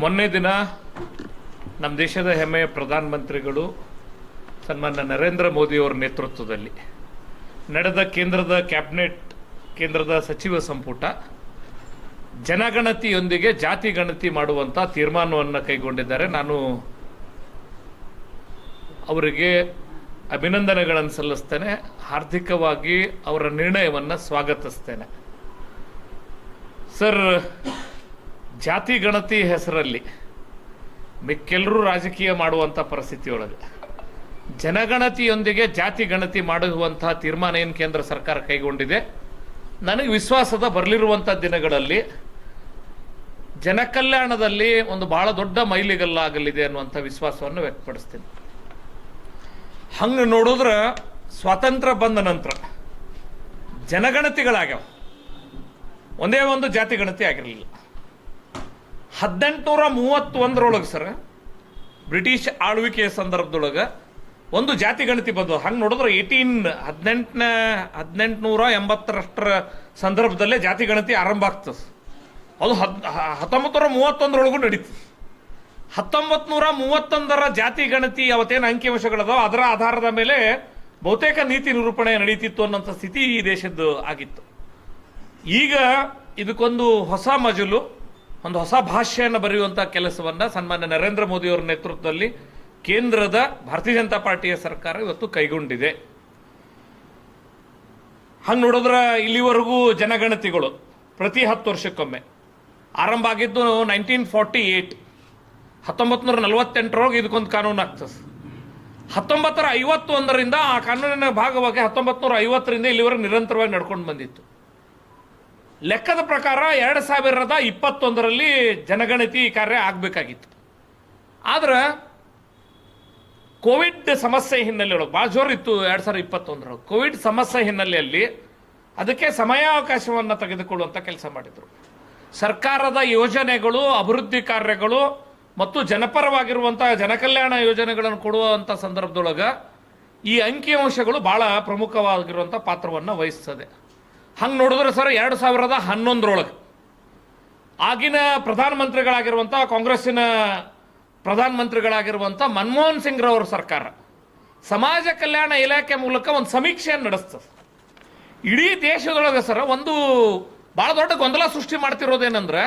ಮೊನ್ನೆ ದಿನ ನಮ್ಮ ದೇಶದ ಹೆಮ್ಮೆಯ ಪ್ರಧಾನಮಂತ್ರಿಗಳು ಸನ್ಮಾನ್ಯ ನರೇಂದ್ರ ಮೋದಿಯವರ ನೇತೃತ್ವದಲ್ಲಿ ನಡೆದ ಕೇಂದ್ರದ ಕ್ಯಾಬಿನೆಟ್, ಕೇಂದ್ರದ ಸಚಿವ ಸಂಪುಟ ಜನಗಣತಿಯೊಂದಿಗೆ ಜಾತಿ ಗಣತಿ ಮಾಡುವಂಥ ತೀರ್ಮಾನವನ್ನು ಕೈಗೊಂಡಿದ್ದಾರೆ. ನಾನು ಅವರಿಗೆ ಅಭಿನಂದನೆಗಳನ್ನು ಸಲ್ಲಿಸ್ತೇನೆ. ಹಾರ್ದಿಕವಾಗಿ ಅವರ ನಿರ್ಣಯವನ್ನು ಸ್ವಾಗತಿಸ್ತೇನೆ. ಸರ್ ಜಾತಿ ಗಣತಿ ಹೆಸರಲ್ಲಿ ಮಿಕ್ಕೆಲ್ಲರೂ ರಾಜಕೀಯ ಮಾಡುವಂಥ ಪರಿಸ್ಥಿತಿಯೊಳಗೆ. ಜನಗಣತಿಯೊಂದಿಗೆ ಜಾತಿ ಗಣತಿ ಮಾಡುವಂತಹ ತೀರ್ಮಾನ ಏನು ಕೇಂದ್ರ ಸರ್ಕಾರ ಕೈಗೊಂಡಿದೆ? ನನಗೆ ವಿಶ್ವಾಸದ ಬರಲಿರುವಂಥ ದಿನಗಳಲ್ಲಿ ಜನಕಲ್ಯಾಣದಲ್ಲಿ ಒಂದು ಬಹಳ ದೊಡ್ಡ ಮೈಲಿಗಲ್ಲಾಗಲಿದೆ ಅನ್ನುವಂಥ ವಿಶ್ವಾಸವನ್ನು ವ್ಯಕ್ತಪಡಿಸ್ತೀನಿ. ಹಂಗೆ ನೋಡಿದ್ರೆ ಸ್ವಾತಂತ್ರ್ಯ ಬಂದ ನಂತರ ಜನಗಣತಿಗಳಾಗ್ಯಾವ. ಒಂದೇ ಒಂದು ಜಾತಿ ಗಣತಿ ಆಗಿರಲಿಲ್ಲ. ಹದಿನೆಂಟುನೂರ ಮೂವತ್ತೊಂದರೊಳಗೆ ಸರ್, ಬ್ರಿಟಿಷ್ ಆಳ್ವಿಕೆಯ ಸಂದರ್ಭದೊಳಗೆ ಒಂದು ಜಾತಿ ಗಣತಿ ಬಂದು ಹಂಗೆ ನೋಡಿದ್ರೆ ಏಯ್ಟೀನ್ ಹದಿನೆಂಟನೇ, ಹದಿನೆಂಟುನೂರ ಎಂಬತ್ತರಷ್ಟರ ಸಂದರ್ಭದಲ್ಲೇ ಜಾತಿ ಗಣತಿ ಆರಂಭ ಆಗ್ತದೆ. ಅದು ಹದ್ ಹತ್ತೊಂಬತ್ತು ನೂರ ಮೂವತ್ತೊಂದರೊಳಗೂ ನಡೀತದೆ. ಹತ್ತೊಂಬತ್ತು ನೂರ ಮೂವತ್ತೊಂದರ ಜಾತಿ ಗಣತಿ ಅವತ್ತೇನು ಅಂಕಿಅಂಶಗಳದಾವ ಅದರ ಆಧಾರದ ಮೇಲೆ ಬಹುತೇಕ ನೀತಿ ನಿರೂಪಣೆ ನಡೀತಿತ್ತು ಅನ್ನೋಂಥ ಸ್ಥಿತಿ ಈ ದೇಶದ್ದು ಆಗಿತ್ತು. ಈಗ ಇದಕ್ಕೊಂದು ಹೊಸ ಮಜಲು ಒಂದು ಹೊಸ ಭಾಷೆಯನ್ನು ಬರೆಯುವಂಥ ಕೆಲಸವನ್ನ ಸನ್ಮಾನ್ಯ ನರೇಂದ್ರ ಮೋದಿಯವರ ನೇತೃತ್ವದಲ್ಲಿ ಕೇಂದ್ರದ ಭಾರತೀಯ ಜನತಾ ಪಾರ್ಟಿಯ ಸರ್ಕಾರ ಇವತ್ತು ಕೈಗೊಂಡಿದೆ. ಹಂಗೆ ನೋಡಿದ್ರೆ ಇಲ್ಲಿವರೆಗೂ ಜನಗಣತಿಗಳು ಪ್ರತಿ ಹತ್ತು ವರ್ಷಕ್ಕೊಮ್ಮೆ. ಆರಂಭ ಆಗಿದ್ದು ನೈನ್ಟೀನ್ ಫಾರ್ಟಿ ಏಯ್ಟ್ ಹತ್ತೊಂಬತ್ತು ನೂರ ನಲವತ್ತೆಂಟರೊಳಗೆ ಇದಕ್ಕೊಂದು ಕಾನೂನು ಆಗ್ತದೆ. ಹತ್ತೊಂಬತ್ತರ ಐವತ್ತೊಂದರಿಂದ ಆ ಕಾನೂನಿನ ಭಾಗವಾಗಿ ಹತ್ತೊಂಬತ್ತು ನೂರ ಐವತ್ತರಿಂದ ಇಲ್ಲಿವರೆಗೆ ನಿರಂತರವಾಗಿ ನಡ್ಕೊಂಡು ಬಂದಿತ್ತು. ಲೆಕ್ಕದ ಪ್ರಕಾರ ಎರಡು ಸಾವಿರದ ಇಪ್ಪತ್ತೊಂದರಲ್ಲಿ ಜನಗಣತಿ ಕಾರ್ಯ ಆಗಬೇಕಾಗಿತ್ತು. ಆದ್ರೆ ಕೋವಿಡ್ ಸಮಸ್ಯೆ ಹಿನ್ನೆಲೆಯೊಳಗೆ ಭಾಳ ಜೋರಿತ್ತು ಎರಡು ಸಾವಿರದ ಇಪ್ಪತ್ತೊಂದರ ಕೋವಿಡ್ ಸಮಸ್ಯೆ ಹಿನ್ನೆಲೆಯಲ್ಲಿ ಅದಕ್ಕೆ ಸಮಯಾವಕಾಶವನ್ನು ತೆಗೆದುಕೊಳ್ಳುವಂಥ ಕೆಲಸ ಮಾಡಿದರು. ಸರ್ಕಾರದ ಯೋಜನೆಗಳು, ಅಭಿವೃದ್ಧಿ ಕಾರ್ಯಗಳು ಮತ್ತು ಜನಪರವಾಗಿರುವಂಥ ಜನಕಲ್ಯಾಣ ಯೋಜನೆಗಳನ್ನು ಕೊಡುವಂಥ ಸಂದರ್ಭದೊಳಗೆ ಈ ಅಂಕಿಅಂಶಗಳು ಭಾಳ ಪ್ರಮುಖವಾಗಿರುವಂಥ ಪಾತ್ರವನ್ನು ವಹಿಸ್ತದೆ. ಹಂಗೆ ನೋಡಿದ್ರೆ ಸರ್ ಎರಡು ಸಾವಿರದ ಹನ್ನೊಂದರೊಳಗೆ. ಆಗಿನ ಪ್ರಧಾನಮಂತ್ರಿಗಳಾಗಿರುವಂಥ ಕಾಂಗ್ರೆಸ್ಸಿನ ಪ್ರಧಾನಮಂತ್ರಿಗಳಾಗಿರುವಂಥ ಮನಮೋಹನ್ ಸಿಂಗ್ ರವರ ಸರ್ಕಾರ ಸಮಾಜ ಕಲ್ಯಾಣ ಇಲಾಖೆ ಮೂಲಕ ಒಂದು ಸಮೀಕ್ಷೆಯನ್ನು ನಡೆಸ್ತದೆ ಇಡೀ ದೇಶದೊಳಗೆ ಸರ್ ಒಂದು ಭಾಳ ದೊಡ್ಡ ಗೊಂದಲ ಸೃಷ್ಟಿ ಮಾಡ್ತಿರೋದೇನೆಂದ್ರೆ,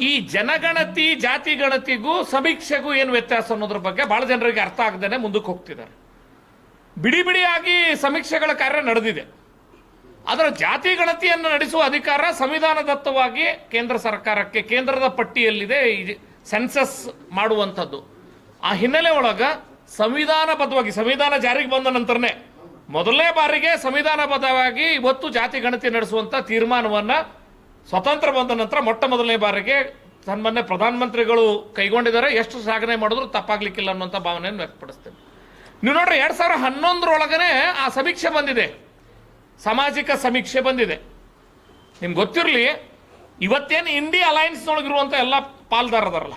ಈ ಜನಗಣತಿ, ಜಾತಿ ಗಣತಿಗೂ ಸಮೀಕ್ಷೆಗೂ ಏನು ವ್ಯತ್ಯಾಸ ಅನ್ನೋದ್ರ ಬಗ್ಗೆ ಭಾಳ ಜನರಿಗೆ ಅರ್ಥ ಆಗದೇನೆ ಮುಂದಕ್ಕೆ ಹೋಗ್ತಿದ್ದಾರೆ. ಬಿಡಿ ಬಿಡಿಯಾಗಿ ಸಮೀಕ್ಷೆಗಳ ಕಾರ್ಯ ನಡೆದಿದೆ. ಅದರ ಜಾತಿ ಗಣತಿಯನ್ನು ನಡೆಸುವ ಅಧಿಕಾರ ಸಂವಿಧಾನದತ್ತವಾಗಿ ಕೇಂದ್ರ ಸರ್ಕಾರಕ್ಕೆ ಕೇಂದ್ರದ ಪಟ್ಟಿಯಲ್ಲಿದೆ, ಈ ಸೆನ್ಸಸ್ ಮಾಡುವಂಥದ್ದು. ಆ ಹಿನ್ನೆಲೆ ಒಳಗೆ ಸಂವಿಧಾನಬದ್ಧವಾಗಿ ಸಂವಿಧಾನ ಜಾರಿಗೆ ಬಂದ ನಂತರನೇ ಮೊದಲನೇ ಬಾರಿಗೆ ಸಂವಿಧಾನಬದ್ಧವಾಗಿ ಇವತ್ತು ಜಾತಿ ಗಣತಿ ನಡೆಸುವಂತ ತೀರ್ಮಾನವನ್ನು ಸ್ವತಂತ್ರ ಬಂದ ನಂತರ ಮೊಟ್ಟ ಮೊದಲನೇ ಬಾರಿಗೆ ಸನ್ಮಾನ್ಯ ಪ್ರಧಾನಮಂತ್ರಿಗಳು ಕೈಗೊಂಡಿದ್ದಾರೆ. ಎಷ್ಟು ಸಾಧನೆ ಮಾಡಿದ್ರು ತಪ್ಪಾಗ್ಲಿಕ್ಕಿಲ್ಲ ಅನ್ನುವಂಥ ಭಾವನೆಯನ್ನು ವ್ಯಕ್ತಪಡಿಸ್ತೇನೆ. ನೀವು ನೋಡ್ರಿ, ಎರಡು ಸಾವಿರ ಹನ್ನೊಂದರೊಳಗನೆ ಆ ಸಮೀಕ್ಷೆ ಬಂದಿದೆ. ಸಾಮಾಜಿಕ ಸಮೀಕ್ಷೆ ಬಂದಿದೆ. ನಿಮ್ಗೆ ಗೊತ್ತಿರಲಿ, ಇವತ್ತೇನು ಇಂಡಿಯಾ ಅಲಯನ್ಸ್ನೊಳಗಿರುವಂಥ ಎಲ್ಲ ಪಾಲ್ದಾರದಾರಲ್ಲ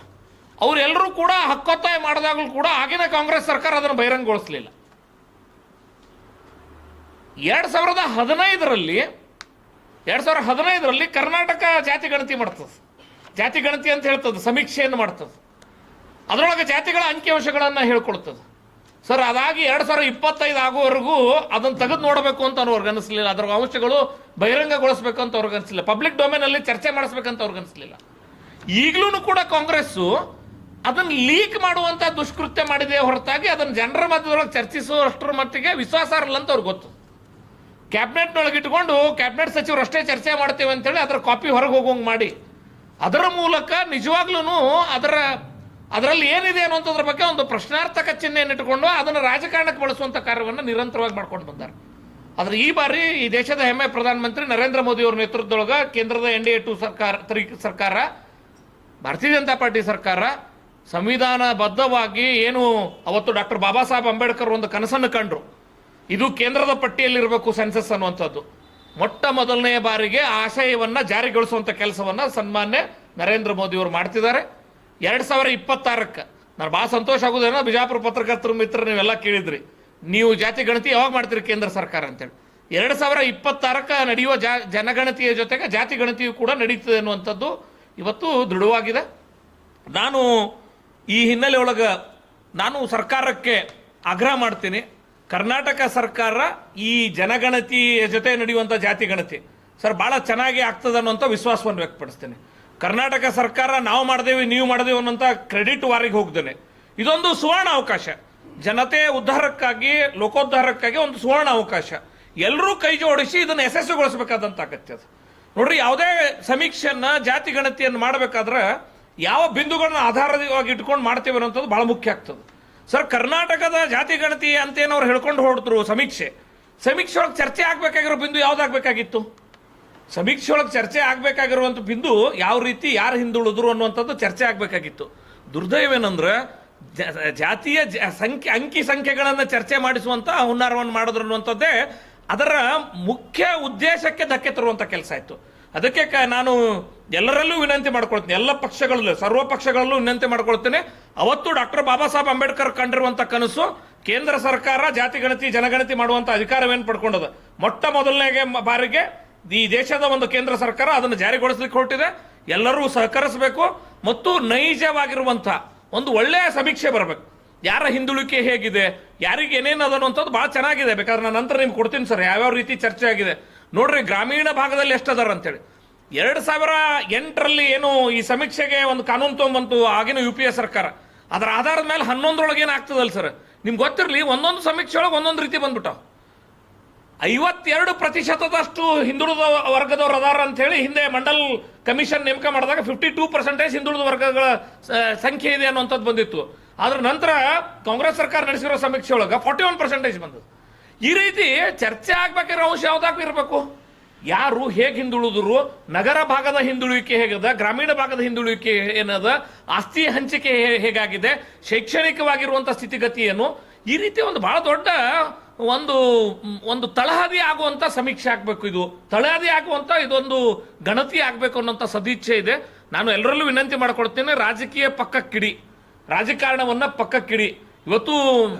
ಅವರೆಲ್ಲರೂ ಕೂಡ ಹಕ್ಕೊತ್ತಾಯ ಮಾಡಿದಾಗಲೂ ಕೂಡ ಆಗಿನ ಕಾಂಗ್ರೆಸ್ ಸರ್ಕಾರ ಅದನ್ನು ಬಹಿರಂಗಗೊಳಿಸಲಿಲ್ಲ. ಎರಡು ಸಾವಿರದ ಹದಿನೈದರಲ್ಲಿ, ಎರಡು ಸಾವಿರದ ಹದಿನೈದರಲ್ಲಿ ಕರ್ನಾಟಕ ಜಾತಿ ಗಣತಿ ಮಾಡ್ತದೆ. ಜಾತಿ ಗಣತಿ ಅಂತ ಹೇಳ್ತದೆ, ಸಮೀಕ್ಷೆಯನ್ನು ಮಾಡ್ತದೆ. ಅದರೊಳಗೆ ಜಾತಿಗಳ ಅಂಕಿಅಂಶಗಳನ್ನು ಹೇಳ್ಕೊಳ್ತದೆ. ಸರ್, ಅದಾಗಿ ಎರಡು ಸಾವಿರ ಇಪ್ಪತ್ತೈದು ಆಗುವವರೆಗೂ ಅದನ್ನು ತೆಗೆದು ನೋಡಬೇಕು ಅಂತ ಅವ್ರಿಗೆ ಅನಿಸ್ಲಿಲ್ಲ. ಅದರ ಅಂಶಗಳು ಬಹಿರಂಗಗೊಳಿಸ್ಬೇಕು ಅಂತ ಅವ್ರಿಗೆ ಅನಿಸ್ಲಿಲ್ಲ. ಪಬ್ಲಿಕ್ ಡೊಮೇನಲ್ಲಿ ಚರ್ಚೆ ಮಾಡಿಸ್ಬೇಕಂತ ಅವ್ರಿಗೆ ಅನಿಸ್ಲಿಲ್ಲ. ಈಗಲೂ ಕೂಡ ಕಾಂಗ್ರೆಸ್ಸು ಅದನ್ನು ಲೀಕ್ ಮಾಡುವಂತ ದುಷ್ಕೃತ್ಯ ಮಾಡಿದೆ ಹೊರತಾಗಿ ಅದನ್ನು ಜನರ ಮಧ್ಯದೊಳಗೆ ಚರ್ಚಿಸುವಷ್ಟರ ಮಟ್ಟಿಗೆ ವಿಶ್ವಾಸ ಇರಲ್ಲ ಅಂತ ಅವ್ರಿಗೆ ಗೊತ್ತು. ಕ್ಯಾಬಿನೆಟ್ನೊಳಗೆ ಇಟ್ಕೊಂಡು ಕ್ಯಾಬಿನೆಟ್ ಸಚಿವರು ಅಷ್ಟೇ ಚರ್ಚೆ ಮಾಡ್ತೇವೆ ಅಂತೇಳಿ ಅದರ ಕಾಪಿ ಹೊರಗೆ ಹೋಗೋಂಗೆ ಮಾಡಿ. ಅದರ ಮೂಲಕ ನಿಜವಾಗ್ಲೂ ಅದರ ಅದರಲ್ಲಿ ಏನಿದೆ ಅನ್ನುವಂಥದ್ರ ಬಗ್ಗೆ ಒಂದು ಪ್ರಶ್ನಾರ್ಥಕ ಚಿಹ್ನೆಯನ್ನು ಇಟ್ಟುಕೊಂಡು ಅದನ್ನು ರಾಜಕಾರಣಕ್ಕೆ ಬಳಸುವಂಥ ಕಾರ್ಯವನ್ನು ನಿರಂತರವಾಗಿ ಮಾಡ್ಕೊಂಡು ಬಂದಾರೆ. ಆದರೆ ಈ ಬಾರಿ ಈ ದೇಶದ ಹೆಮ್ಮೆ ಪ್ರಧಾನಮಂತ್ರಿ ನರೇಂದ್ರ ಮೋದಿ ಅವರ ನೇತೃತ್ವದೊಳಗೆ ಕೇಂದ್ರದ ಎನ್ ಡಿ ಎ ಟು ಸರ್ಕಾರ, ತ್ರಿ ಸರ್ಕಾರ, ಭಾರತೀಯ ಜನತಾ ಪಾರ್ಟಿ ಸರ್ಕಾರ ಸಂವಿಧಾನಬದ್ಧವಾಗಿ ಏನು ಅವತ್ತು ಡಾಕ್ಟರ್ ಬಾಬಾ ಸಾಹೇಬ್ ಅಂಬೇಡ್ಕರ್ ಒಂದು ಕನಸನ್ನು ಕಂಡ್ರು. ಇದು ಕೇಂದ್ರದ ಪಟ್ಟಿಯಲ್ಲಿರಬೇಕು ಸೆನ್ಸಸ್ ಅನ್ನುವಂಥದ್ದು. ಮೊಟ್ಟ ಮೊದಲನೆಯ ಬಾರಿಗೆ ಆಶಯವನ್ನು ಜಾರಿಗೊಳಿಸುವಂಥ ಕೆಲಸವನ್ನು ಸನ್ಮಾನ್ಯ ನರೇಂದ್ರ ಮೋದಿ ಅವರು ಮಾಡ್ತಿದ್ದಾರೆ. ಎರಡ್ ಸಾವಿರ ಇಪ್ಪತ್ತಾರಕ್ಕೆ. ನಾನು ಭಾಳ ಸಂತೋಷ ಆಗೋದೇನೋ ಬಿಜಾಪುರ ಪತ್ರಕರ್ತರು ಮಿತ್ರ ನೀವೆಲ್ಲ ಕೇಳಿದ್ರಿ. ನೀವು ಜಾತಿ ಗಣತಿ ಯಾವಾಗ ಮಾಡ್ತೀರಿ ಕೇಂದ್ರ ಸರ್ಕಾರ ಅಂತೇಳಿ. ಎರಡು ಸಾವಿರ ಇಪ್ಪತ್ತಾರಕ್ಕೆ ನಡೆಯುವ ಜಾ, ಜನಗಣತಿಯ ಜೊತೆಗೆ ಜಾತಿ ಗಣತಿಯು ಕೂಡ ನಡೀತದೆ ಅನ್ನುವಂಥದ್ದು ಇವತ್ತು ದೃಢವಾಗಿದೆ. ನಾನು ಈ ಹಿನ್ನೆಲೆ ಒಳಗೆ ನಾನು ಸರ್ಕಾರಕ್ಕೆ ಆಗ್ರಹ ಮಾಡ್ತೀನಿ. ಕರ್ನಾಟಕ ಸರ್ಕಾರ ಈ ಜನಗಣತಿಯ ಜೊತೆ ನಡೆಯುವಂಥ ಜಾತಿ ಗಣತಿ. ಸರ್, ಭಾಳ ಚೆನ್ನಾಗಿ ಆಗ್ತದೆ ಅನ್ನುವಂಥ ವಿಶ್ವಾಸವನ್ನು ವ್ಯಕ್ತಪಡಿಸ್ತೇನೆ. ಕರ್ನಾಟಕ ಸರ್ಕಾರ ನಾವು ಮಾಡಿದೇವಿ, ನೀವು ಮಾಡಿದೇವಿ ಅನ್ನೋಂಥ ಕ್ರೆಡಿಟ್ ವಾರಿಗೆ ಹೋಗ್ದೇನೆ. ಇದೊಂದು ಸುವರ್ಣ ಅವಕಾಶ. ಜನತೆ ಉದ್ಧಾರಕ್ಕಾಗಿ, ಲೋಕೋದ್ಧಾರಕ್ಕಾಗಿ ಒಂದು ಸುವರ್ಣ ಅವಕಾಶ. ಎಲ್ಲರೂ ಕೈ ಜೋಡಿಸಿ ಇದನ್ನು ಯಶಸ್ವಿಗೊಳಿಸಬೇಕಾದಂತ ಅಗತ್ಯ ಅದು. ನೋಡ್ರಿ, ಯಾವುದೇ ಸಮೀಕ್ಷೆಯನ್ನ, ಜಾತಿ ಗಣತಿಯನ್ನು ಮಾಡಬೇಕಾದ್ರೆ ಯಾವ ಬಿಂದುಗಳನ್ನ ಆಧಾರವಾಗಿ ಇಟ್ಕೊಂಡು ಮಾಡ್ತೇವೆ ಅನ್ನೋಂಥದ್ದು ಬಹಳ ಮುಖ್ಯ ಆಗ್ತದೆ. ಸರ್, ಕರ್ನಾಟಕದ ಜಾತಿ ಗಣತಿ ಅಂತ ಏನು ಅವ್ರು ಹೇಳ್ಕೊಂಡು ಹೊರಡ್ತರು ಸಮೀಕ್ಷೆ. ಸಮೀಕ್ಷೆ ಒಳಗೆ ಚರ್ಚೆ ಆಗ್ಬೇಕಾಗಿರೋ ಬಿಂದು ಯಾವ್ದಾಗ್ಬೇಕಾಗಿತ್ತು? ಸಮೀಕ್ಷೆ ಒಳಗೆ ಚರ್ಚೆ ಆಗಬೇಕಾಗಿರುವಂಥ ಬಿಂದು ಯಾವ ರೀತಿ ಯಾರು ಹಿಂದುಳಿದ್ರು ಅನ್ನುವಂಥದ್ದು ಚರ್ಚೆ ಆಗಬೇಕಾಗಿತ್ತು. ದುರ್ದೈವೇನಂದ್ರೆ ಜಾತಿಯ ಸಂಖ್ಯೆ, ಅಂಕಿ ಸಂಖ್ಯೆಗಳನ್ನು ಚರ್ಚೆ ಮಾಡಿಸುವಂಥ ಹುನ್ನಾರವನ್ನು ಮಾಡಿದ್ರು ಅನ್ನುವಂಥದ್ದೇ ಅದರ ಮುಖ್ಯ ಉದ್ದೇಶಕ್ಕೆ ಧಕ್ಕೆ ತರುವಂಥ ಕೆಲಸ ಆಯಿತು. ಅದಕ್ಕೆ ಕ- ನಾನು ಎಲ್ಲರಲ್ಲೂ ವಿನಂತಿ ಮಾಡ್ಕೊಳ್ತೀನಿ, ಎಲ್ಲ ಪಕ್ಷಗಳಲ್ಲೂ, ಸರ್ವ ಪಕ್ಷಗಳಲ್ಲೂ ವಿನಂತಿ ಮಾಡ್ಕೊಳ್ತೇನೆ. ಅವತ್ತು ಡಾಕ್ಟರ್ ಬಾಬಾ ಸಾಹೇಬ್ ಅಂಬೇಡ್ಕರ್ ಕಂಡಿರುವಂಥ ಕನಸು ಕೇಂದ್ರ ಸರ್ಕಾರ ಜಾತಿ ಗಣತಿ, ಜನಗಣತಿ ಮಾಡುವಂತ ಅಧಿಕಾರವೇನು ಪಡ್ಕೊಂಡದ? ಮೊಟ್ಟ ಮೊದಲನೇ ಬಾರಿಗೆ ಈ ದೇಶದ ಒಂದು ಕೇಂದ್ರ ಸರ್ಕಾರ ಅದನ್ನು ಜಾರಿಗೊಳಿಸಲಿಕ್ಕೆ ಹೊರಟಿದೆ. ಎಲ್ಲರೂ ಸಹಕರಿಸಬೇಕು ಮತ್ತು ನೈಜವಾಗಿರುವಂತಹ ಒಂದು ಒಳ್ಳೆಯ ಸಮೀಕ್ಷೆ ಬರಬೇಕು. ಯಾರ ಹಿಂದುಳಿಕೆ ಹೇಗಿದೆ, ಯಾರಿಗೆ ಏನೇನು ಅದ ಬಹಳ ಭಾಳ ಚೆನ್ನಾಗಿದೆ. ಬೇಕಾದ್ರೆ ನಾನು ನಂತರ ನಿಮ್ಗೆ ಕೊಡ್ತೀನಿ ಸರ್, ಯಾವ್ಯಾವ ರೀತಿ ಚರ್ಚೆ ಆಗಿದೆ. ನೋಡ್ರಿ, ಗ್ರಾಮೀಣ ಭಾಗದಲ್ಲಿ ಎಷ್ಟು ಅದಾರ ಅಂತೇಳಿ. ಎರಡು ಸಾವಿರ ಎಂಟರಲ್ಲಿ ಏನು ಈ ಸಮೀಕ್ಷೆಗೆ ಒಂದು ಕಾನೂನು ತೊಗೊಂಬಂತು ಆಗಿನ ಯು ಪಿ ಎ ಸರ್ಕಾರ. ಅದರ ಆಧಾರದ ಮೇಲೆ ಹನ್ನೊಂದರೊಳಗೆ ಏನಾಗ್ತದಲ್ಲ ಸರ್? ನಿಮ್ಗೆ ಗೊತ್ತಿರಲಿ, ಒಂದೊಂದು ಸಮೀಕ್ಷೆ ಒಳಗೆ ಒಂದೊಂದು ರೀತಿ ಬಂದ್ಬಿಟ್ಟಾವ. ಐವತ್ತೆರಡು ಪ್ರತಿಶತದಷ್ಟು ಹಿಂದುಳಿದ ವರ್ಗದವರು ಅದಾರ ಅಂತ ಹೇಳಿ ಹಿಂದೆ ಮಂಡಲ್ ಕಮಿಷನ್ ನೇಮಕ ಮಾಡಿದಾಗ ಫಿಫ್ಟಿ ಟೂ ಪರ್ಸೆಂಟೇಜ್ ಹಿಂದುಳಿದ ವರ್ಗಗಳ ಸಂಖ್ಯೆ ಇದೆ ಅನ್ನುವಂಥದ್ದು ಬಂದಿತ್ತು. ಅದರ ನಂತರ ಕಾಂಗ್ರೆಸ್ ಸರ್ಕಾರ ನಡೆಸಿರೋ ಸಮೀಕ್ಷೆ ಒಳಗೆ ಫಾರ್ಟಿ ಒನ್ ಪರ್ಸೆಂಟೇಜ್ ಬಂದದ್ದು. ಈ ರೀತಿ ಚರ್ಚೆ ಆಗ್ಬೇಕಿರೋ ಅಂಶ ಯಾವ್ದಾಗೂ ಇರಬೇಕು. ಯಾರು ಹೇಗೆ ಹಿಂದುಳಿದ್ರು, ನಗರ ಭಾಗದ ಹಿಂದುಳಿಕೆ ಹೇಗದ, ಗ್ರಾಮೀಣ ಭಾಗದ ಹಿಂದುಳಿಕೆ ಏನದ, ಆಸ್ತಿ ಹಂಚಿಕೆ ಹೇಗಾಗಿದೆ ಶೈಕ್ಷಣಿಕವಾಗಿರುವಂಥ ಸ್ಥಿತಿಗತಿ ಏನು, ಈ ರೀತಿ ಒಂದು ಬಹಳ ದೊಡ್ಡ ಒಂದು ಒಂದು ತಳಹದಿ ಆಗುವಂತ ಸಮೀಕ್ಷೆ ಆಗಬೇಕು ಇದು. ತಳಹದಿ ಆಗುವಂತ ಇದೊಂದು ಗಣತಿ ಆಗಬೇಕು ಅನ್ನೋಂಥ ಸದಿಚ್ಛೆ ಇದೆ. ನಾನು ಎಲ್ಲರಲ್ಲೂ ವಿನಂತಿ ಮಾಡ್ಕೊಳ್ತೇನೆ, ರಾಜಕೀಯ ಪಕ್ಕಕ್ಕಿಡಿ. ರಾಜಕಾರಣವನ್ನ ಪಕ್ಕಕ್ಕಿಡಿ. ಇವತ್ತು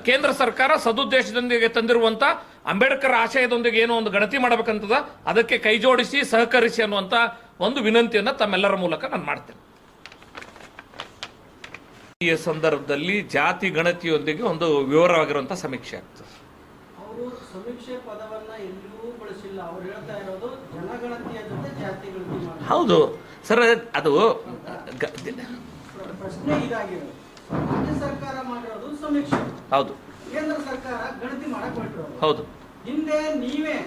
ಕೇಂದ್ರ ಸರ್ಕಾರ ಸದುದ್ದೇಶದೊಂದಿಗೆ ತಂದಿರುವಂತ ಅಂಬೇಡ್ಕರ್ ಆಶಯದೊಂದಿಗೆ ಏನೋ ಒಂದು ಗಣತಿ ಮಾಡಬೇಕಂತದ, ಅದಕ್ಕೆ ಕೈ ಜೋಡಿಸಿ, ಸಹಕರಿಸಿ ಅನ್ನುವಂತ ಒಂದು ವಿನಂತಿಯನ್ನ ತಮ್ಮೆಲ್ಲರ ಮೂಲಕ ನಾನು ಮಾಡ್ತೇನೆ. ಈ ಸಂದರ್ಭದಲ್ಲಿ ಜಾತಿ ಗಣತಿಯೊಂದಿಗೆ ಒಂದು ವಿವರವಾಗಿರುವಂಥ ಸಮೀಕ್ಷೆ ಸಮೀಕ್ಷೆ ಪದವನ್ನ ಎಲ್ಲಿಯೂ ಬಳಸಿಲ್ಲ. ಅವ್ರು ಹೇಳ್ತಾ ಇರೋದು ಜನಗಣತಿಯ ಜೊತೆ ಜಾತಿ ಗಣತಿ ಮಾಡಿ. ಹೌದು. ಸರ್ ಅದು ಪ್ರಶ್ನೆ ಇದಾಗಿರೋದು ರಾಜ್ಯ ಸರ್ಕಾರ ಮಾಡಿರೋದು ಸಮೀಕ್ಷೆ. ಹೌದು. ಕೇಂದ್ರ ಸರ್ಕಾರ ಗಣತಿ ಮಾಡಕ್ ಹೊರಟಿರೋದು. ಹೌದು. ಹಿಂದೆ ನೀವೇ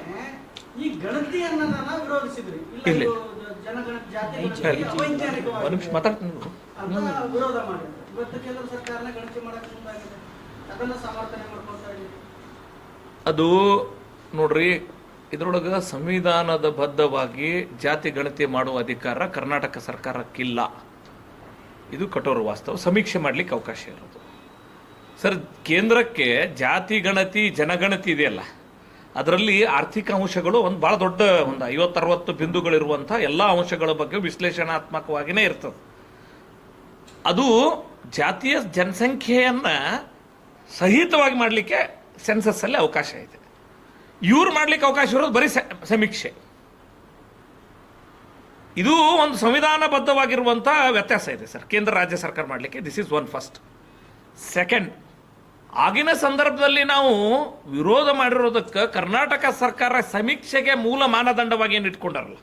ಈ ಗಣತಿಯನ್ನ ವಿರೋಧಿಸಿದ್ರಿ. ಇಲ್ಲ. ಇದು ಜನಗಣತಿ ಜಾತಿ. ಒಂದು ನಿಮಿಷ ಮಾತಾಡ್ತೀನಿ ಅಂತ ವಿರೋಧ ಮಾಡಿದ್ರು. ಇವತ್ತು ಕೇಂದ್ರ ಸರ್ಕಾರನ ಗಣತಿ ಮಾಡಕ್ ಮುಂದಾಗಿದೆ. ಅದನ್ನ ಸಮರ್ಥನೆ ಮಾಡ್ಕೊಳ್ತಾ ಇದ್ದೀವಿ. ಅದು ನೋಡ್ರಿ, ಇದರೊಳಗೆ ಸಂವಿಧಾನದ ಬದ್ಧವಾಗಿ ಜಾತಿ ಗಣತಿ ಮಾಡುವ ಅಧಿಕಾರ ಕರ್ನಾಟಕ ಸರ್ಕಾರಕ್ಕಿಲ್ಲ. ಇದು ಕಠೋರ ವಾಸ್ತವ. ಸಮೀಕ್ಷೆ ಮಾಡ್ಲಿಕ್ಕೆ ಅವಕಾಶ ಇರೋದು. ಸರ್, ಕೇಂದ್ರಕ್ಕೆ ಜಾತಿ ಗಣತಿ, ಜನಗಣತಿ ಇದೆಯಲ್ಲ, ಅದರಲ್ಲಿ ಆರ್ಥಿಕ ಅಂಶಗಳು ಒಂದು ಭಾಳ ದೊಡ್ಡ ಒಂದು ಐವತ್ತರವತ್ತು ಬಿಂದುಗಳಿರುವಂಥ ಎಲ್ಲ ಅಂಶಗಳ ಬಗ್ಗೆ ವಿಶ್ಲೇಷಣಾತ್ಮಕವಾಗಿಯೇ ಇರ್ತದೆ. ಅದು ಜಾತಿಯ ಜನಸಂಖ್ಯೆಯನ್ನು ಸಹಿತವಾಗಿ ಮಾಡಲಿಕ್ಕೆ ಸೆನ್ಸಸ್ ಅಲ್ಲಿ ಅವಕಾಶ ಇದೆ ಇವ್ರು ಮಾಡ್ಲಿಕ್ಕೆ ಅವಕಾಶ ಇರೋದು ಬರೀ ಸಮೀಕ್ಷೆ. ಇದು ಒಂದು ಸಂವಿಧಾನಬದ್ಧವಾಗಿರುವಂಥ ವ್ಯತ್ಯಾಸ ಇದೆ ಸರ್. ಕೇಂದ್ರ ರಾಜ್ಯ ಸರ್ಕಾರ ಮಾಡಲಿಕ್ಕೆ this is one first second ಆಗಿನ ಸಂದರ್ಭದಲ್ಲಿ ನಾವು ವಿರೋಧ ಮಾಡಿರೋದಕ್ಕೆ ಕರ್ನಾಟಕ ಸರ್ಕಾರ ಸಮೀಕ್ಷೆಗೆ ಮೂಲ ಮಾನದಂಡವಾಗಿ ಏನು ಇಟ್ಕೊಂಡಾರಲ್ಲ?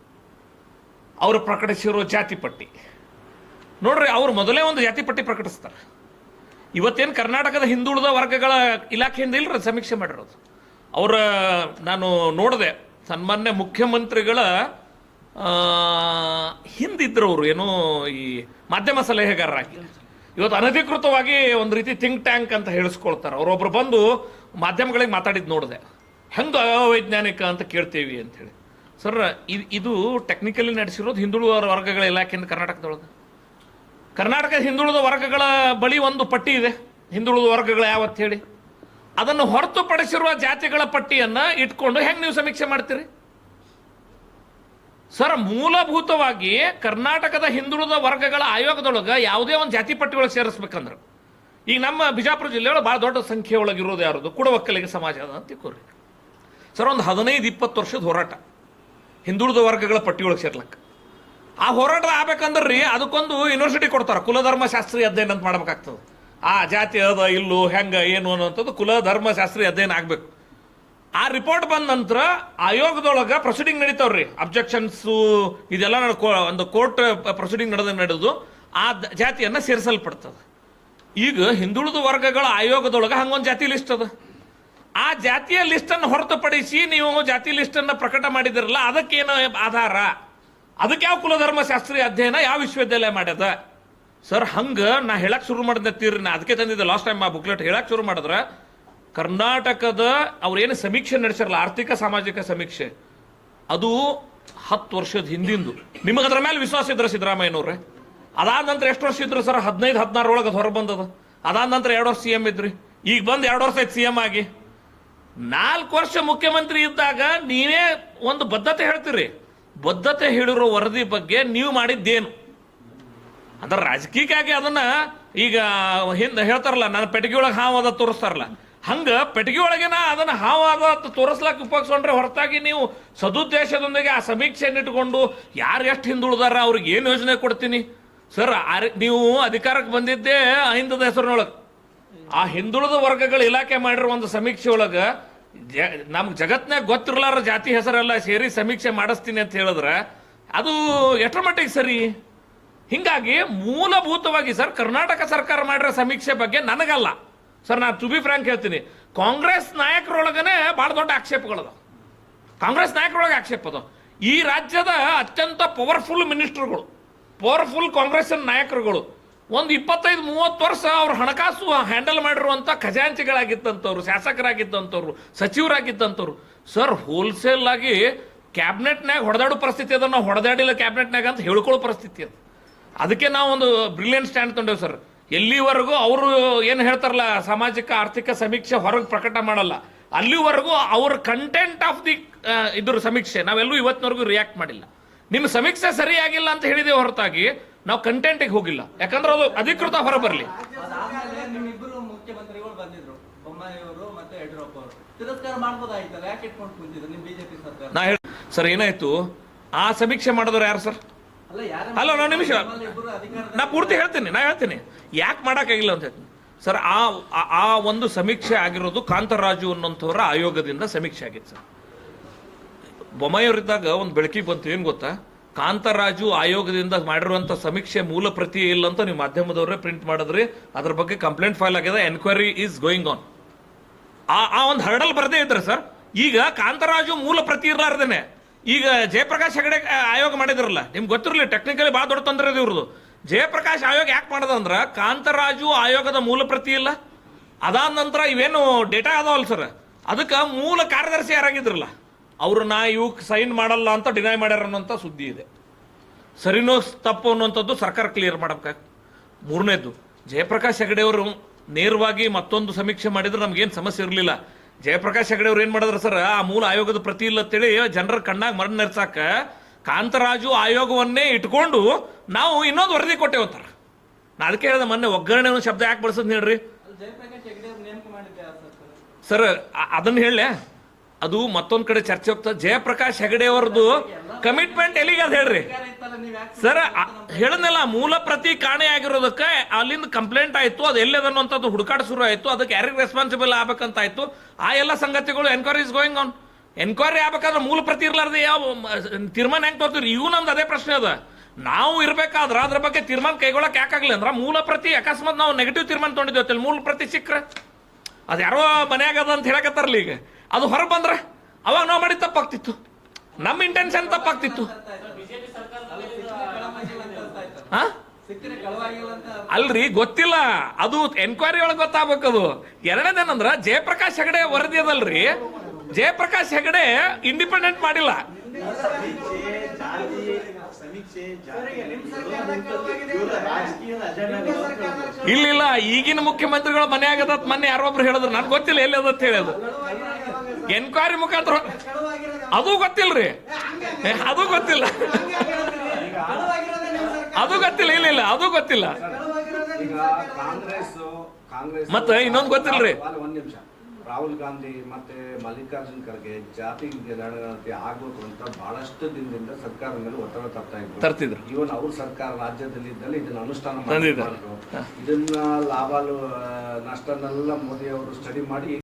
ಅವರು ಪ್ರಕಟಿಸಿರೋ ಜಾತಿ ಪಟ್ಟಿ. ನೋಡ್ರಿ, ಅವ್ರು ಮೊದಲೇ ಒಂದು ಜಾತಿ ಪಟ್ಟಿ ಪ್ರಕಟಿಸ್ತಾರೆ. ಇವತ್ತೇನು ಕರ್ನಾಟಕದ ಹಿಂದುಳಿದ ವರ್ಗಗಳ ಇಲಾಖೆಯಿಂದ ಇಲ್ಲರ ಸಮೀಕ್ಷೆ ಮಾಡಿರೋದು. ಅವರ, ನಾನು ನೋಡಿದೆ, ಸನ್ಮಾನ್ಯ ಮುಖ್ಯಮಂತ್ರಿಗಳ ಹಿಂದಿದ್ದರು ಅವರು ಏನೋ ಈ ಮಾಧ್ಯಮ ಸಲಹೆಗಾರರಾಗಿ. ಇವತ್ತು ಅನಧಿಕೃತವಾಗಿ ಒಂದು ರೀತಿ ಥಿಂಕ್ ಟ್ಯಾಂಕ್ ಅಂತ ಹೇಳಿಸ್ಕೊಳ್ತಾರೆ. ಅವರೊಬ್ಬರು ಬಂದು ಮಾಧ್ಯಮಗಳಿಗೆ ಮಾತಾಡಿದ್ದು ನೋಡಿದೆ. ಹೆಂಗೆ ಅವೈಜ್ಞಾನಿಕ ಅಂತ ಕೇಳ್ತೀವಿ ಅಂತೇಳಿ ಸರ್, ಇದು ಇದು ಟೆಕ್ನಿಕಲಿ ನಡೆಸಿರೋದು ಹಿಂದುಳಿದ ವರ್ಗಗಳ ಇಲಾಖೆಯಿಂದ ಕರ್ನಾಟಕದೊಳಗೆ. ಕರ್ನಾಟಕದ ಹಿಂದುಳಿದ ವರ್ಗಗಳ ಬಳಿ ಒಂದು ಪಟ್ಟಿ ಇದೆ. ಹಿಂದುಳಿದ ವರ್ಗಗಳು ಯಾವತ್ತು ಹೇಳಿ? ಅದನ್ನು ಹೊರತುಪಡಿಸಿರುವ ಜಾತಿಗಳ ಪಟ್ಟಿಯನ್ನು ಇಟ್ಕೊಂಡು ಹೆಂಗೆ ನೀವು ಸಮೀಕ್ಷೆ ಮಾಡ್ತೀರಿ? ಸರ್, ಮೂಲಭೂತವಾಗಿ ಕರ್ನಾಟಕದ ಹಿಂದುಳಿದ ವರ್ಗಗಳ ಆಯೋಗದೊಳಗೆ ಯಾವುದೇ ಒಂದು ಜಾತಿ ಪಟ್ಟಿ ಒಳಗೆ ಸೇರಿಸ್ಬೇಕಂದ್ರೆ. ಈಗ ನಮ್ಮ ಬಿಜಾಪುರ ಜಿಲ್ಲೆಯೊಳಗೆ ಭಾಳ ದೊಡ್ಡ ಸಂಖ್ಯೆ ಒಳಗೆ ಇರೋದು ಯಾರದು? ಕುಡವಕ್ಕಲಿಗೆ ಸಮಾಜ ಅದ ಅಂತ ತಿಳ್ಕೊರಿ ಸರ್, ಒಂದು ಹದಿನೈದು ಇಪ್ಪತ್ತು ವರ್ಷದ ಹೋರಾಟ ಹಿಂದುಳಿದ ವರ್ಗಗಳ ಪಟ್ಟಿಯೊಳಗೆ ಸೇರ್ಲಕ್ಕ. ಆ ಹೋರಾಟ ರೀ ಅದಕ್ಕೊಂದು ಯೂನಿವರ್ಸಿಟಿ ಕೊಡ್ತಾರೆ. ಕುಲಧರ್ಮಶಾಸ್ತ್ರಿ ಅಧ್ಯಯನ ಅಂತ ಮಾಡ್ಬೇಕಾಗ್ತದೆ. ಆ ಜಾತಿ ಅದ, ಇಲ್ಲೋ, ಹೆಂಗೆ, ಏನು ಅನ್ನೋಂಥದ್ದು ಕುಲಧರ್ಮಶಾಸ್ತ್ರಿ ಅಧ್ಯಯನ ಆಗ್ಬೇಕು. ಆ ರಿಪೋರ್ಟ್ ಬಂದ ನಂತರ ಆಯೋಗದೊಳಗೆ ಪ್ರೊಸೀಡಿಂಗ್ ನಡೀತಾವ್ರಿ. ಅಬ್ಜೆಕ್ಷನ್ಸು ಇದೆಲ್ಲ ಒಂದು ಕೋರ್ಟ್ ಪ್ರೊಸೀಡಿಂಗ್ ನಡೆದ ನಡೆದು ಆ ಜಾತಿಯನ್ನ ಸೇರಿಸಲ್ಪಡ್ತದೆ. ಈಗ ಹಿಂದುಳಿದ ವರ್ಗಗಳ ಆಯೋಗದೊಳಗೆ ಹಂಗೊಂದು ಜಾತಿ ಲಿಸ್ಟ್ ಅದ. ಆ ಜಾತಿಯ ಲಿಸ್ಟ್ ಅನ್ನು ಹೊರತುಪಡಿಸಿ ನೀವು ಜಾತಿ ಲಿಸ್ಟ್ ಅನ್ನ ಪ್ರಕಟ ಮಾಡಿದಿರಲ್ಲ, ಅದಕ್ಕೇನು ಆಧಾರ? ಅದಕ್ಕೆ ಯಾವ ಕುಲಧರ್ಮಶಾಸ್ತ್ರೀಯ ಅಧ್ಯಯನ ಯಾವ ವಿಶ್ವವಿದ್ಯಾಲಯ ಮಾಡ್ಯದ? ಸರ್ ಹಂಗ ನಾ ಹೇಳಕ್ ಶುರು ಮಾಡಿದ ತೀರಿ ನಾ ಅದಕ್ಕೆ ತಂದಿದ್ದೆ. ಲಾಸ್ಟ್ ಟೈಮ್ ಆ ಬುಕ್ಲೆಟ್ ಹೇಳಕ್ ಶುರು ಮಾಡಿದ್ರ, ಕರ್ನಾಟಕದ ಅವ್ರೇನು ಸಮೀಕ್ಷೆ ನಡೆಸಿರಲ್ಲ ಆರ್ಥಿಕ ಸಾಮಾಜಿಕ ಸಮೀಕ್ಷೆ, ಅದು ಹತ್ತು ವರ್ಷದ ಹಿಂದಿಂದು. ನಿಮಗೆ ಅದ್ರ ಮೇಲೆ ವಿಶ್ವಾಸ ಇದ್ರೆ ಸಿದ್ದರಾಮಯ್ಯನವ್ರೆ? ಅದಾದ ನಂತರ ಎಷ್ಟು ವರ್ಷ ಇದ್ರು ಸರ್ ಹದಿನೈದು ಹದಿನಾರೊಳಗೆ ಅದು ಹೊರ ಬಂದದ ಅದಾದ ನಂತರ ಎರಡು ವರ್ಷ ಸಿ ಎಂ ಇದ್ರಿ. ಈಗ ಬಂದು ಎರಡು ವರ್ಷ ಆಯ್ತು ಸಿ ಎಂ ಆಗಿ. ನಾಲ್ಕು ವರ್ಷ ಮುಖ್ಯಮಂತ್ರಿ ಇದ್ದಾಗ ನೀವೇ ಒಂದು ಬದ್ಧತೆ ಹೇಳ್ತೀರಿ. ಬದ್ಧತೆ ಹೇಳಿರೋ ವರದಿ ಬಗ್ಗೆ ನೀವು ಮಾಡಿದ್ದೇನು? ಅಂದ್ರೆ ರಾಜಕೀಯಕ್ಕಾಗಿ ಅದನ್ನ ಈಗ ಹಿಂದೆ ಹೇಳ್ತಾರಲ್ಲ, ನನ್ನ ಪೆಟ್ಟಿಗೆ ಒಳಗೆ ಹಾವು ಅದ ತೋರಿಸ್ತಾರಲ್ಲ. ಹಂಗ ಪೆಟ್ಟಿಗೆ ಒಳಗಿನ ಅದನ್ನ ಹಾವಾದ ತೋರಿಸ್ಲಾಕ ಉಪಯೋಗಿಸ್ಕೊಂಡ್ರೆ ಹೊರತಾಗಿ ನೀವು ಸದುದ್ದೇಶದೊಂದಿಗೆ ಆ ಸಮೀಕ್ಷೆಯನ್ನು ಇಟ್ಕೊಂಡು ಯಾರು ಎಷ್ಟು ಹಿಂದುಳಿದಾರ, ಅವ್ರಿಗೆ ಏನು ಯೋಜನೆ ಕೊಡ್ತೀನಿ? ಸರ್ ನೀವು ಅಧಿಕಾರಕ್ಕೆ ಬಂದಿದ್ದೇ ಅಹಿಂದದ ಹೆಸರಿನೊಳಗೆ. ಆ ಹಿಂದುಳಿದ ವರ್ಗಗಳ ಇಲಾಖೆ ಮಾಡಿರೋ ಒಂದು ಸಮೀಕ್ಷೆ ಒಳಗ ಜ, ನಮ್ಗೆ ಜಗತ್ನಾಗ ಗೊತ್ತಿರಲಾರ ಜಾತಿ ಹೆಸರೆಲ್ಲ ಸೇರಿ ಸಮೀಕ್ಷೆ ಮಾಡಿಸ್ತೀನಿ ಅಂತ ಹೇಳಿದ್ರೆ ಅದು ಎಷ್ಟರ ಮಟ್ಟಿಗೆ ಸರಿ? ಹಿಂಗಾಗಿ ಮೂಲಭೂತವಾಗಿ ಸರ್, ಕರ್ನಾಟಕ ಸರ್ಕಾರ ಮಾಡಿರೋ ಸಮೀಕ್ಷೆ ಬಗ್ಗೆ ನನಗಲ್ಲ. ಸರ್, ನಾನು ಟು ಬಿ ಫ್ರಾಂಕ್ ಹೇಳ್ತೀನಿ. ಕಾಂಗ್ರೆಸ್ ನಾಯಕರೊಳಗನೆ ಭಾಳ ದೊಡ್ಡ ಆಕ್ಷೇಪಗಳದ ಕಾಂಗ್ರೆಸ್ ನಾಯಕರೊಳಗೆ ಆಕ್ಷೇಪ ಅದು ಈ ರಾಜ್ಯದ ಅತ್ಯಂತ ಪವರ್ಫುಲ್ ಮಿನಿಸ್ಟರ್ಗಳು ಪವರ್ಫುಲ್ ಕಾಂಗ್ರೆಸ್ ನಾಯಕರುಗಳು ಒಂದು ಇಪ್ಪತ್ತೈದು, ಮೂವತ್ತು ವರ್ಷ ಅವ್ರ ಹಣಕಾಸು ಹ್ಯಾಂಡಲ್ ಮಾಡಿರುವಂಥ ಖಜಾಂಚಿಗಳಾಗಿದ್ದಂಥವ್ರು, ಶಾಸಕರಾಗಿದ್ದಂಥವ್ರು, ಸಚಿವರಾಗಿದ್ದಂಥವ್ರು. ಸರ್ ಹೋಲ್ಸೇಲ್ ಆಗಿ ಕ್ಯಾಬಿನೆಟ್ನಾಗ ಹೊಡೆದಾಡೋ ಪರಿಸ್ಥಿತಿ ಅದ. ನಾವು ಹೊಡೆದಾಡಿಲ್ಲ ಕ್ಯಾಬಿನೆಟ್ನಾಗ ಅಂತ ಹೇಳ್ಕೊಳ್ಳೋ ಪರಿಸ್ಥಿತಿ ಅದು. ಅದಕ್ಕೆ ನಾವು ಒಂದು ಬ್ರಿಲಿಯಂಟ್ ಸ್ಟ್ಯಾಂಡ್ ತೊಗೊಂಡೇವು ಸರ್. ಎಲ್ಲಿವರೆಗೂ ಅವರು ಏನು ಹೇಳ್ತಾರಲ್ಲ, ಸಾಮಾಜಿಕ ಆರ್ಥಿಕ ಸಮೀಕ್ಷೆ ಹೊರಗೆ ಪ್ರಕಟ ಮಾಡಲ್ಲ. ಅಲ್ಲಿವರೆಗೂ ಅವ್ರ ಕಂಟೆಂಟ್ ಆಫ್ ದಿ ಇದ್ರ ಸಮೀಕ್ಷೆ ನಾವೆಲ್ಲೂ ಇವತ್ತಿನವರೆಗೂ ರಿಯಾಕ್ಟ್ ಮಾಡಿಲ್ಲ. ನಿಮ್ಮ ಸಮೀಕ್ಷೆ ಸರಿಯಾಗಿಲ್ಲ ಅಂತ ಹೇಳಿದೆ ಹೊರತಾಗಿ ನಾವು ಕಂಟೆಂಟಿಗೆ ಹೋಗಿಲ್ಲ. ಯಾಕಂದ್ರೆ ಅದು ಅಧಿಕೃತ ಹೊರ ಬರಲಿ ಸರ್ ಏನಾಯ್ತು? ಆ ಸಮೀಕ್ಷೆ ಮಾಡಿದವ್ರು ಯಾರು ಸರ್? ಅಲ್ಲ ನಾನು ನಿಮಿಷ. ನಾ ಪೂರ್ತಿ ಹೇಳ್ತೀನಿ ನಾ ಹೇಳ್ತೀನಿ. ಯಾಕೆ ಮಾಡೋಕ್ಕಾಗಿಲ್ಲ ಅಂತ ಹೇಳ್ತೀನಿ. ಸರ್ ಆ ಆ- ಆ ಒಂದು ಸಮೀಕ್ಷೆ ಆಗಿರೋದು ಕಾಂತರಾಜು ಅನ್ನೋಂಥವ್ರ ಆಯೋಗದಿಂದ ಸಮೀಕ್ಷೆ ಆಗಿತ್ತು ಸರ್. ಬೊಮ್ಮಾಯಿಯವರಿದ್ದಾಗ ಒಂದು ಬೆಳಕಿಗೆ ಬಂತು ಏನು ಗೊತ್ತಾ? ಕಾಂತರಾಜು ಆಯೋಗದಿಂದ ಮಾಡಿರುವಂಥ ಸಮೀಕ್ಷೆ ಮೂಲ ಪ್ರತಿ ಇಲ್ಲ ಅಂತ ನೀವು ಮಾಧ್ಯಮದವರೇ ಪ್ರಿಂಟ್ ಮಾಡಿದ್ರಿ. ಅದ್ರ ಬಗ್ಗೆ ಕಂಪ್ಲೇಂಟ್ ಫೈಲ್ ಆಗಿದೆ. ಎನ್ಕ್ವೈರಿ ಈಸ್ ಗೋಯಿಂಗ್ ಆನ್ ಆ ಆ ಒಂದು ಹರಡಲ್ ಬರದೇ ಇದ್ರೆ ಸರ್ ಈಗ ಕಾಂತರಾಜು ಮೂಲ ಪ್ರತಿ ಇರಲಾರ್ದೇನೆ. ಈಗ ಜಯಪ್ರಕಾಶ್ ಹೆಗಡೆ ಆಯೋಗ ಮಾಡಿದ್ರಲ್ಲ, ನಿಮ್ಗೆ ಗೊತ್ತಿರಲಿ ಟೆಕ್ನಿಕಲಿ ಭಾಳ ದೊಡ್ಡ ತೊಂದರೆ ಇದೆ ಇವ್ರದ್ದು ಜಯಪ್ರಕಾಶ್ ಆಯೋಗ ಯಾಕೆ ಮಾಡೋದಂದ್ರ, ಕಾಂತರಾಜು ಆಯೋಗದ ಮೂಲ ಪ್ರತಿ ಇಲ್ಲ. ಅದಾದ ನಂತರ ಇವೇನು ಡೇಟಾ ಅದಾವಲ್ಲ ಸರ್ ಅದಕ್ಕೆ ಮೂಲ ಕಾರ್ಯದರ್ಶಿ ಯಾರಾಗಿದ್ರಲ್ಲ ಅವರು ನಾ ಇವಕ್ಕೆ ಸೈನ್ ಮಾಡಲ್ಲ ಅಂತ ಡಿನೈ ಮಾಡ್ಯಾರ ಅನ್ನೋಂಥ ಸುದ್ದಿ ಇದೆ. ಸರಿನೋ ತಪ್ಪು ಅನ್ನುವಂಥದ್ದು ಸರ್ಕಾರ ಕ್ಲಿಯರ್ ಮಾಡಬೇಕು. ಮೂರನೇದು ಜಯಪ್ರಕಾಶ್ ಹೆಗಡೆಯವರು ನೇರವಾಗಿ ಮತ್ತೊಂದು ಸಮೀಕ್ಷೆ ಮಾಡಿದ್ರೆ ನಮ್ಗೇನು ಸಮಸ್ಯೆ ಇರಲಿಲ್ಲ. ಜಯಪ್ರಕಾಶ್ ಹೆಗಡೆ ಅವ್ರು ಏನು ಮಾಡಿದ್ರು ಸರ್? ಆ ಮೂಲ ಆಯೋಗದ ಪ್ರತಿ ಇಲ್ಲ ಅಂತೇಳಿ ಜನರ ಕಣ್ಣಾಗ ಮರಣ ನೆರೆಸಾಕ ಕಾಂತರಾಜು ಆಯೋಗವನ್ನೇ ಇಟ್ಕೊಂಡು ನಾವು ಇನ್ನೊಂದು ವರದಿ ಕೊಟ್ಟೇವಂತಾರೆ ನಾ ಅದಕ್ಕೆ ಹೇಳಿದೆ ಮೊನ್ನೆ ಒಗ್ಗರಣೆ ಅನ್ನೋ ಶಬ್ದ ಯಾಕೆ ಬಳಸೋದು ಹೇಳ್ರಿ ಸರ್? ಅದನ್ನು ಅದನ್ನ ಹೇಳಲೆ. ಅದು ಮತ್ತೊಂದು ಕಡೆ ಚರ್ಚೆ ಹೋಗ್ತದೆ. ಜಯಪ್ರಕಾಶ್ ಹೆಗಡೆ ಅವ್ರದ್ದು ಕಮಿಟ್ಮೆಂಟ್ ಎಲ್ಲಿಗೆ ಅದು ಹೇಳ್ರಿ? ಸರ್ ಹೇಳದ್ನಲ್ಲ, ಮೂಲ ಪ್ರತಿ ಕಾಣೆ ಆಗಿರೋದಕ್ಕೆ ಅಲ್ಲಿಂದ ಕಂಪ್ಲೇಂಟ್ ಆಯ್ತು, ಅದು ಎಲ್ಲದನ್ನುವಂಥದ್ದು ಹುಡುಕಾಟ ಶುರು ಆಯ್ತು, ಅದಕ್ಕೆ ಯಾರಿಗೆ ರೆಸ್ಪಾನ್ಸಿಬಲ್ ಆಗ್ಬೇಕಂತ ಆಯ್ತು ಆ ಎಲ್ಲ ಸಂಗತಿಗಳು enquiry is going on enquiry ಆಗ್ಬೇಕಾದ್ರೆ ಮೂಲ ಪ್ರತಿ ಇರ್ಲಾರ್ದೆ ಯಾವ ತೀರ್ಮಾನ ಹೆಂಗ್ ತೋರ್ತೀರಿ? ಇವು ನಮ್ದು ಅದೇ ಪ್ರಶ್ನೆ ಅದ. ನಾವು ಇರ್ಬೇಕಾದ್ರ ಅದ್ರ ಬಗ್ಗೆ ತೀರ್ಮಾನ ಕೈಗೊಳ್ಳಕ್ ಯಾಕಾಗ್ಲಿ ಅಂದ್ರ ಮೂಲ ಪ್ರತಿ ಅಕಸ್ಮಾತ್ ನಾವು ನೆಗೆಟಿವ್ ತೀರ್ಮಾನ ತೊಗೊಂಡಿದ್ದೇವೆ ಮೂಲ ಪ್ರತಿ ಸಿಕ್ಕ್ರೆ. ಅದು ಯಾರೋ ಮನ್ಯಾಗ ಅದ ಅಂತ ಹೇಳಕತ್ತಾರಲ್ಲ ಈಗ. ಅದು ಹೊರ ಬಂದ್ರೆ ಅವಾಗ ನಾವು ಮಾಡಿದ ತಪ್ಪಾಗ್ತಿತ್ತು. ನಮ್ಮ ಇಂಟೆನ್ಷನ್ ತಪ್ಪಾಗ್ತಿತ್ತು. ಹಾ? ಅಲ್ರಿ, ಗೊತ್ತಿಲ್ಲ. ಅದು ಎನ್ಕ್ವೈರಿ ಒಳಗೆ ಗೊತ್ತಾಗ್ಬೇಕದು ಎರಡನೇದೇನಂದ್ರ ಜಯಪ್ರಕಾಶ್ ಹೆಗಡೆ ವರದಿ ಅದಲ್ರಿ. ಜಯಪ್ರಕಾಶ್ ಹೆಗಡೆ ಇಂಡಿಪೆಂಡೆಂಟ್ ಮಾಡಿಲ್ಲ. ಇಲ್ಲ ಇಲ್ಲ ಈಗಿನ ಮುಖ್ಯಮಂತ್ರಿಗಳು ಮನೆ ಆಗದ ಮೊನ್ನೆ ಯಾರೊಬ್ರು ಹೇಳಿದ್ರು. ನನ್ಗೆ ಗೊತ್ತಿಲ್ಲ ಎಲ್ಲಿ ಅದತ್ ಹೇಳಿ ಹೇಳೋದು ಎನ್ಕ್ವೈರಿ ಮುಖಾಂತರ ಅದು ಗೊತ್ತಿಲ್ರಿ. ಅದು ಗೊತ್ತಿಲ್ಲ. ಅದು ಗೊತ್ತಿಲ್ಲ ಇಲ್ಲ ಇಲ್ಲ ಅದು ಗೊತ್ತಿಲ್ಲ. ಈಗ ಕಾಂಗ್ರೆಸ್ ಕಾಂಗ್ರೆಸ್ ಮತ್ತೆ ಇನ್ನೊಂದು ಗೊತ್ತಿಲ್ರಿ? ಒಂದ್ ನಿಮಿಷ ರಾಹುಲ್ ಗಾಂಧಿ ಮತ್ತೆ ಮಲ್ಲಿಕಾರ್ಜುನ್ ಖರ್ಗೆ ಜಾತಿ ಜನಗಣತಿ ಆಗ್ಬೇಕು ಅಂತ ಬಹಳಷ್ಟು ದಿನದಿಂದ ಸರ್ಕಾರದ ಮೇಲೆ ಒತ್ತಡ ತರ್ತಾ ಇದ್ರು. ತರ್ತಿದ್ರು. ಇವನ್ ಅವ್ರ ಸರ್ಕಾರ ರಾಜ್ಯದಲ್ಲಿ ಇದ್ದಲ್ಲಿ ಇದನ್ನ ಅನುಷ್ಠಾನ. ಮಾಡಿದ್ರು ಇದನ್ನ ಲಾಭ ನಷ್ಟನೆಲ್ಲ ಮೋದಿ ಅವರು ಸ್ಟಡಿ ಮಾಡಿ